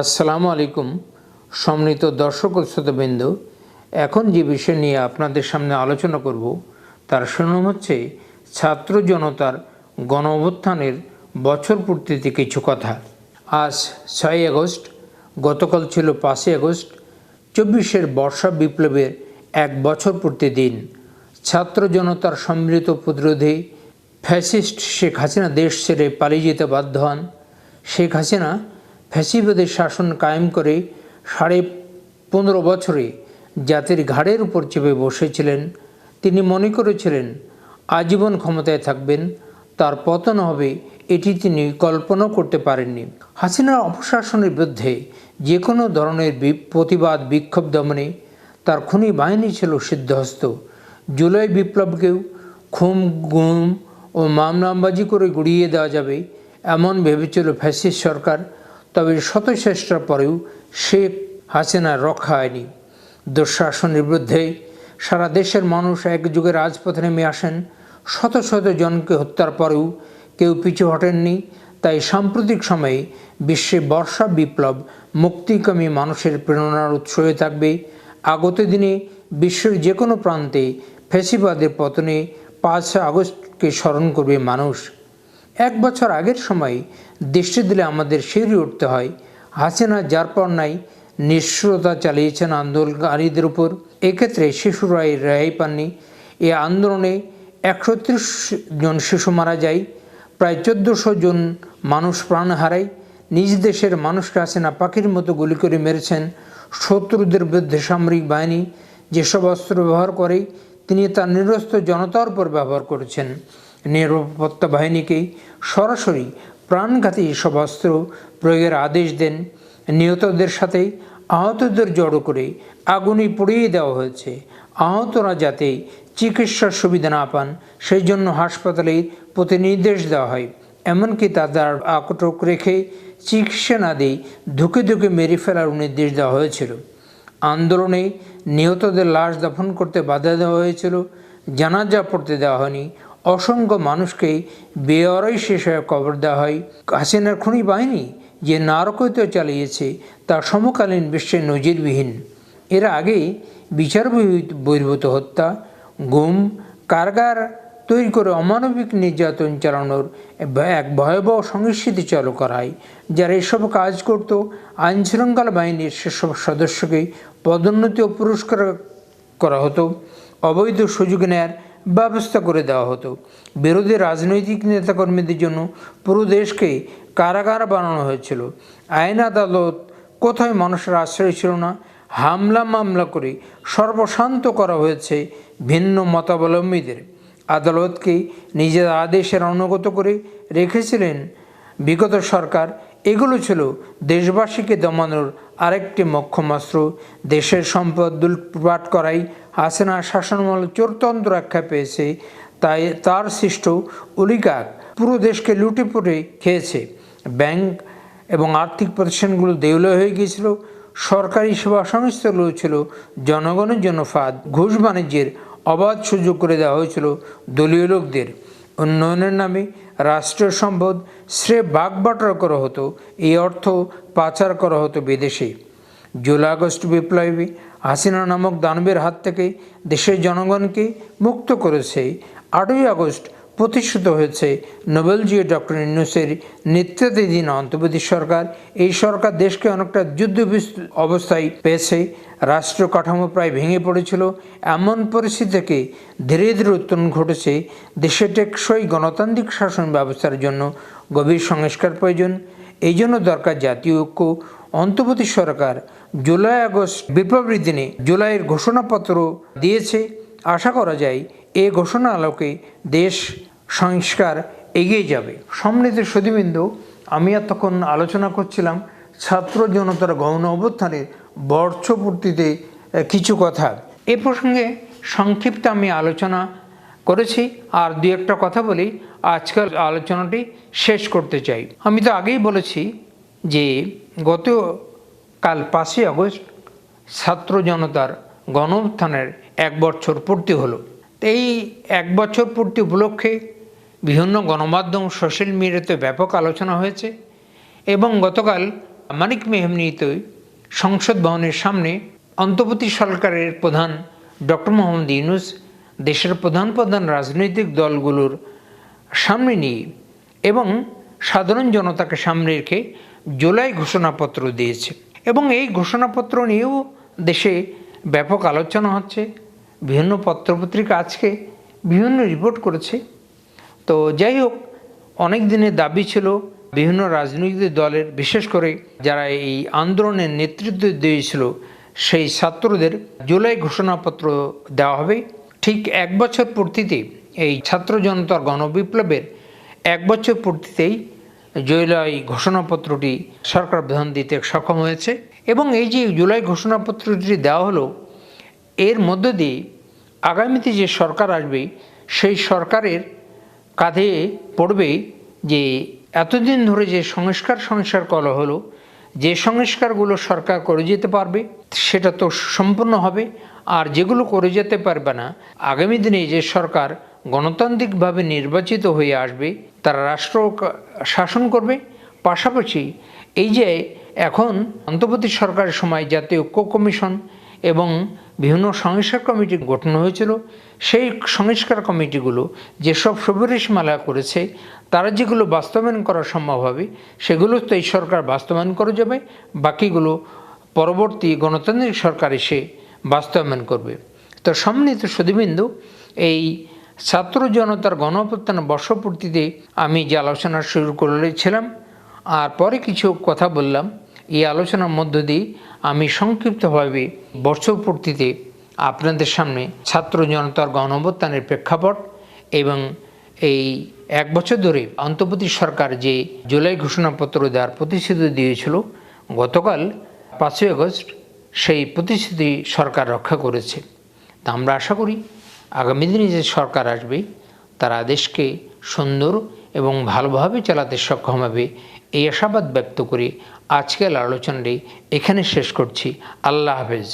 আসসালামু আলাইকুম সম্মিলিত দর্শক শ্রোতাবৃন্দ। এখন যে বিষয় নিয়ে আপনাদের সামনে আলোচনা করব, তার শিরোনাম হচ্ছে ছাত্র জনতার গণ অভ্যুত্থানের বছর পূর্তিতে কিছু কথা। আজ ছয় আগস্ট, গতকাল ছিল পাঁচই আগস্ট, চব্বিশের বর্ষা বিপ্লবের এক বছর পূর্তি দিন। ছাত্র জনতার সম্মিলিত প্রতিরোধে ফ্যাসিস্ট শেখ হাসিনা দেশ ছেড়ে পালিয়ে যেতে বাধ্য হন। শেখ হাসিনা ফ্যাসিবাদের শাসন কায়েম করে সাড়ে পনেরো বছরে জাতির ঘাড়ের উপর চেপে বসেছিলেন। তিনি মনে করেছিলেন, আজীবন ক্ষমতায় থাকবেন, তার পতন হবে এটি তিনি কল্পনাও করতে পারেননি। হাসিনার অপশাসনের বিরুদ্ধে যে কোনো ধরনের প্রতিবাদ, বিক্ষোভ দমনে তার খুনি বাহিনী ছিল সিদ্ধহস্ত। জুলাই বিপ্লবকেও খুম, গুম ও মামলামবাজি করে গুড়িয়ে দেওয়া যাবে, এমন ভেবেছিল ফ্যাসিস্ট সরকার তবে শত চেষ্টার পরেও শেখ হাসিনার রক্ষা হয়নি। দুঃশাসনের বিরুদ্ধে সারা দেশের মানুষ এক যুগে রাজপথে নেমে আসেন। শত শত জনকে হত্যার পরেও কেউ পিছু হটেননি। তাই সাম্প্রতিক সময়ে বিশ্বে বর্ষা বিপ্লব মুক্তিকামী মানুষের প্রেরণার উৎস হয়ে থাকবে। আগত দিনে বিশ্বের যে কোনো প্রান্তে ফেসিবাদের পতনে পাঁচ আগস্টকে স্মরণ করবে মানুষ। এক বছর আগের সময় দৃষ্টি দিলে আমাদের শিউরে উঠতে হয়। হাসিনা যার পর নাই নিঃস্বতা চালিয়েছেন আন্দোলনকারীদের উপর। এক্ষেত্রে শিশুরা এই রেহাই পাননি। এ আন্দোলনে একশো জন শিশু মারা যায়, প্রায় চোদ্দোশো জন মানুষ প্রাণ হারায়। নিজ দেশের মানুষকে হাসিনা পাখির মতো গুলি করে মেরেছেন। শত্রুদের বিরুদ্ধে সামরিক বাহিনী যেসব অস্ত্র ব্যবহার করে, তিনি তার নিরস্ত জনতার উপর ব্যবহার করেছেন। নিরাপত্তা বাহিনীকে সরাসরি প্রাণঘাতী এসব অস্ত্র প্রয়োগের আদেশ দেন। নিহতদের সাথে আহতদের জড়ো করে আগুনে পুড়িয়ে দেওয়া হয়েছে। আহতরা যাতে চিকিৎসার সুবিধা না পান সেই জন্য হাসপাতালে প্রতি নির্দেশ দেওয়া হয়। এমনকি তাদের আকটক রেখে চিকিৎসা না দিয়ে ধুকে ধুকে মেরে ফেলার নির্দেশ দেওয়া হয়েছিল। আন্দোলনে নিহতদের লাশ দাফন করতে বাধা দেওয়া হয়েছিল। জানাজা পড়তে দেওয়া হয়নি। অসংখ্য মানুষকে বেঅরাই শেষে কবর দেওয়া হয়। হাসিনার খুনি বাহিনী যে নারকৈত চালিয়েছে তা সমকালীন বিশ্বে নজিরবিহীন। এর আগে বিচার বহির্ভূত হত্যা, গুম, কারাগার তৈরি করে অমানবিক নির্যাতন চালানোর এক ভয়াবহ সংস্কৃতি চালু করায়, যারা এসব কাজ করত। আইন শৃঙ্খলা বাহিনীর সেসব সদস্যকে পদোন্নতি ও পুরস্কার করা হতো। অবৈধ সুযোগ নেয়ার ব্যবস্থা করে দেওয়া হতো। বিরোধী রাজনৈতিক নেতাকর্মীদের জন্য পুরো দেশকে কারাগার বানানো হয়েছিল। আইন আদালত কোথায় মানুষের আশ্রয় ছিল না, হামলা মামলা করে সর্বশান্ত করা হয়েছে ভিন্ন মতাবলম্বীদের। আদালতকে নিজের আদেশের অনুগত করে রেখেছিলেন বিগত সরকার এগুলো ছিল দেশবাসীকে দমানোর আরেকটি মক্ষমাস্ত্র দেশের সম্পদ লুটপাট করাই হাসিনা শাসনমল চোরতন্ত্র আখ্যা পেয়েছে, তাই তার সৃষ্ট অলিগার পুরো দেশকে লুটে পুটে খেয়েছে। ব্যাংক এবং আর্থিক প্রতিষ্ঠানগুলো দেউলে হয়ে গিয়েছিল। সরকারি সেবা সংস্থাগুলো ছিল জনগণের জন্য ফাঁদ। ঘুষ বাণিজ্যের অবাধ সুযোগ করে দেওয়া হয়েছিল দলীয় লোকদের। উন্নয়নের নামে রাষ্ট্রীয় সম্পদ শ্রেয় বাগবাটরা করা হতো, এই অর্থ পাচার করা হতো বিদেশে। জুলাই আগস্ট বিপ্লবী হাসিনা নামক দানবের হাত থেকে দেশের জনগণকে মুক্ত করেছে আটই আগস্ট প্রতিষ্ঠিত হয়েছে নোবেলজি ডক্টর ইউনুসের নেতৃত্বাধীন অন্তর্বর্তী সরকার। এই সরকার দেশকে অনেকটা যুদ্ধ অবস্থায় পেয়েছে। রাষ্ট্র কাঠামো প্রায় ভেঙে পড়েছিল। এমন পরিস্থিতি থেকে ধীরে ধীরে উত্তরণ ঘটেছে দেশে টেকসই গণতান্ত্রিক শাসন ব্যবস্থার জন্য গভীর সংস্কার প্রয়োজন। এই জন্য দরকার জাতীয় ঐক্য। অন্তর্বর্তী সরকার জুলাই আগস্ট বিপ্লবীর দিনে জুলাইয়ের ঘোষণাপত্র দিয়েছে। আশা করা যায় এ ঘোষণা আলোকে দেশ সংস্কার এগিয়ে যাবে। সম্মিলিত সুদীবৃন্দ আমি তখন আলোচনা করছিলাম ছাত্র জনতার গণ অভ্যুত্থানের বর্ষপূর্তিতে কিছু কথা। এ প্রসঙ্গে সংক্ষিপ্ত আমি আলোচনা করেছি। আর দু একটা কথা বলি। আজকাল আলোচনাটি শেষ করতে চাই। আমি তো আগেই বলেছি যে, গত কাল পাঁচই আগস্ট ছাত্র জনতার গণ এক বছর পূর্তি হলো। এই এক বছর পূর্তি উপলক্ষে বিভিন্ন গণমাধ্যম সোশ্যাল মিডিয়াতে ব্যাপক আলোচনা হয়েছে এবং গতকাল মানিক মেহমনিতে সংসদ ভবনের সামনে অন্তর্বর্তী সরকারের প্রধান ডক্টর মোহাম্মদ ইউনুস, দেশের প্রধান প্রধান রাজনৈতিক দলগুলোর সামনে নিয়ে এবং সাধারণ জনতাকে সামনে রেখে জুলাই ঘোষণাপত্র দিয়েছে। এবং এই ঘোষণাপত্র নিয়েও দেশে ব্যাপক আলোচনা হচ্ছে। বিভিন্ন পত্রপত্রিকা আজকে বিভিন্ন রিপোর্ট করেছে। তো যাই হোক, অনেক দিনের দাবি ছিল বিভিন্ন রাজনৈতিক দলের, বিশেষ করে যারা এই আন্দোলনের নেতৃত্ব দিয়েছিল, সেই ছাত্রদের জুলাই ঘোষণাপত্র দেওয়া হবে। ঠিক এক বছর পূর্তিতে এই ছাত্র জনতার গণবিপ্লবের এক বছর পূর্তিতেই জুলাই ঘোষণাপত্রটি সরকার প্রধান দিতে সক্ষম হয়েছে এবং এই যে জুলাই ঘোষণাপত্রটি দেওয়া হলো, এর মধ্য দিয়ে আগামীতে যে সরকার আসবে, সেই সরকারের কাঁধে পড়বে যে এতদিন ধরে যে সংস্কার সংস্কার করা হলো, যে সংস্কারগুলো সরকার করে যেতে পারবে, সেটা তো সম্পূর্ণ হবে। আর যেগুলো করে যেতে পারবে না, আগামী দিনে যে সরকার গণতান্ত্রিকভাবে নির্বাচিত হয়ে আসবে, তারা রাষ্ট্র শাসন করবে। পাশাপাশি এই যে এখন অন্তর্বর্তী সরকারের সময় জাতীয় ঐক্য কমিশন এবং বিভিন্ন সংস্কার কমিটি গঠন হয়েছিল। সেই সংস্কার কমিটিগুলো যেসব সুপারিশমালা করেছে, তারা যেগুলো বাস্তবায়ন করা সম্ভব হবে, সেগুলো তো এই সরকার বাস্তবায়ন করে যাবে, বাকিগুলো পরবর্তী গণতান্ত্রিক সরকার এসে বাস্তবায়ন করবে। তো সম্মিলিত সুদীবিন্দু এই ছাত্র জনতার গণঅভ্যুত্থান বর্ষপূর্তিতে আমি যে আলোচনা শুরু করেছিলাম, আর পরে কিছু কথা বললাম এই আলোচনার মধ্য দিয়ে আমি সংক্ষিপ্তভাবে বর্ষপূর্তিতে আপনাদের সামনে ছাত্র জনতার গণঅভ্যুত্থানের প্রেক্ষাপট এবং এই এক বছর ধরে অন্তর্বর্তী সরকার যে জুলাই ঘোষণাপত্র দেওয়ার প্রতিশ্রুতি দিয়েছিল, গতকাল পাঁচই আগস্ট সেই প্রতিশ্রুতি সরকার রক্ষা করেছে। তা আমরা আশা করি আগামী দিনে যে সরকার আসবে, তারা দেশকে সুন্দর এবং ভালোভাবে চালাতে সক্ষম হবে, এই আশাবাদ ব্যক্ত করে আজকের আলোচনাটি এখানে শেষ করছি। আল্লাহ হাফেজ।